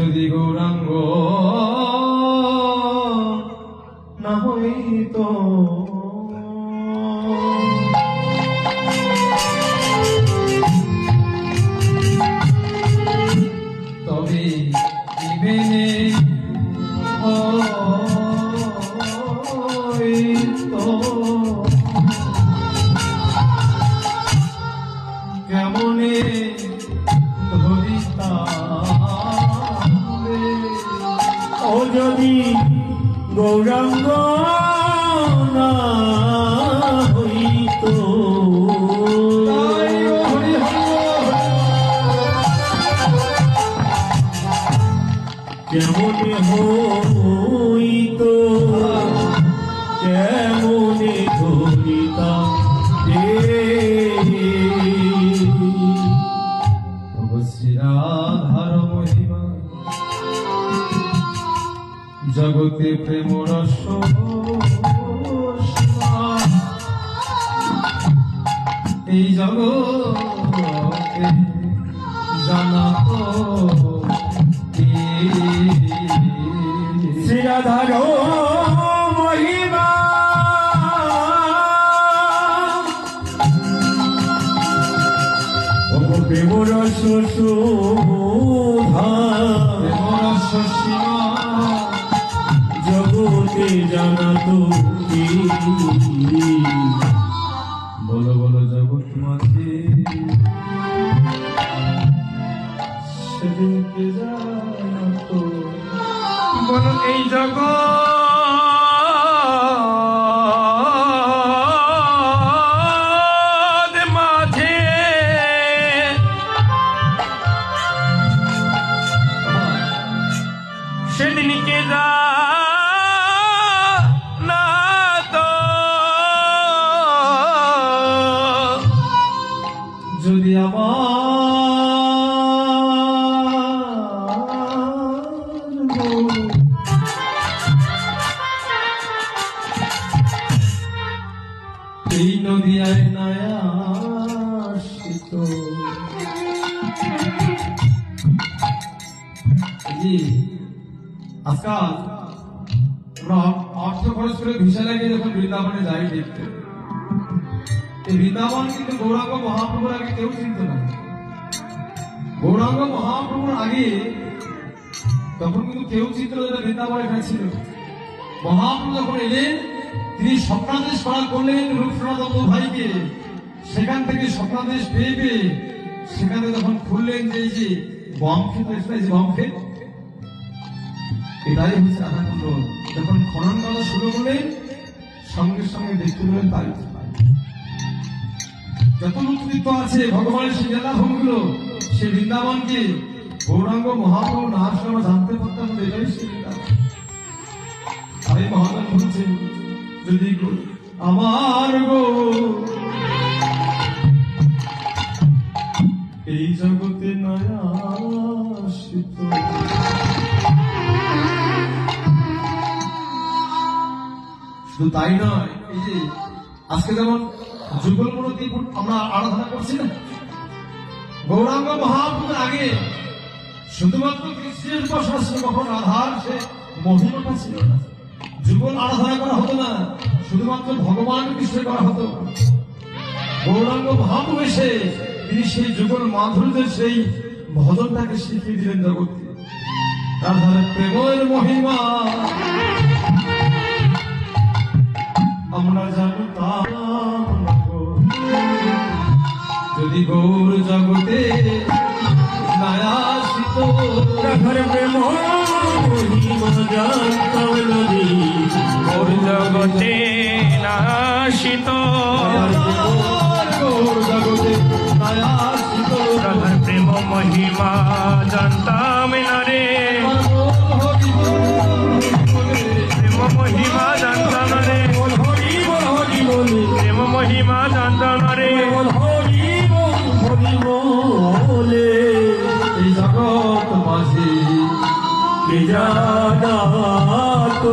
যদি গৌরাঙ্গ না হইতো গৌরাঙ্গ না হইত। হরি হইত? কেমনে জগতে প্রেম রস এই জগতে জানা শ্রীরাধার মহিমা। প্রেম রস সুধা প্রেম রস সীমা জগতে জানা তো বলো বলো জগৎ মাঝে। সেদিনকে জানাতো বলুন এই জগৎ সেদিনকে যা যদি আমার এই নদিয়ায় নায়াসিত জি। আজকাল আমরা অর্থ খরচ করে ভিসা লাগিয়ে যখন বৃন্দাবনে যাই দেখতে। এই বৃন্দাবন কিন্তু গৌরাঙ্গ মহাপ্রভুর আগে কেউ চিনত না। গৌরাঙ্গ মহাপ্রভুর আগে তখন কিন্তু কেউ চিন্তা না যে বৃন্দাবন এখানে ছিল। মহাপ্রভু যখন এলেন, তিনি স্বপ্নাদেশ করা করলেন রূপসনাথ ভাইকে। সেখান থেকে স্বপ্নাদেশ পেয়ে পেয়ে সেখানে যখন খুললেন যে এই যে বম ক্ষেত এসে ক্ষেত এটাই হচ্ছে কুণ্ড যখন খনন করা শুরু করলেন সঙ্গে সঙ্গে দেখতে পেলেন তাই যত নেতৃত্ব আছে, ভগবানের সেই লীলা সে বৃন্দাবনকে গৌরাঙ্গ মহাপ্রভু না জানতে পারতাম এটাই সে তাই মহাজন বলছেন, যদি আমার গো এই জগতে নয়া শুধু তাই নয়, এই যে আজকে যেমন যুগল আমরা আরাধনা করছি না। গৌরাঙ্গ মহাপ্রভুর আগে শুধুমাত্র কৃষ্ণের কখন সে ছিল না। যুগল আরাধনা করা হতো না, শুধুমাত্র ভগবান কৃষ্ণ করা হতো। গৌরাঙ্গ মহাপ্রভু এসে তিনি সেই যুগল মাধুর্যের সেই ভজনটাকে শিখিয়ে দিলেন জগৎকে। প্রেমের মহিমা। জগতে নাশিত। জগতে নায়াসিত প্রেম মহিমা জানতাম না রে। প্রেম মহিমা জানতাম রে। প্রেম মহিমা জানতাম রে। জগৎ মাঝে জানা তো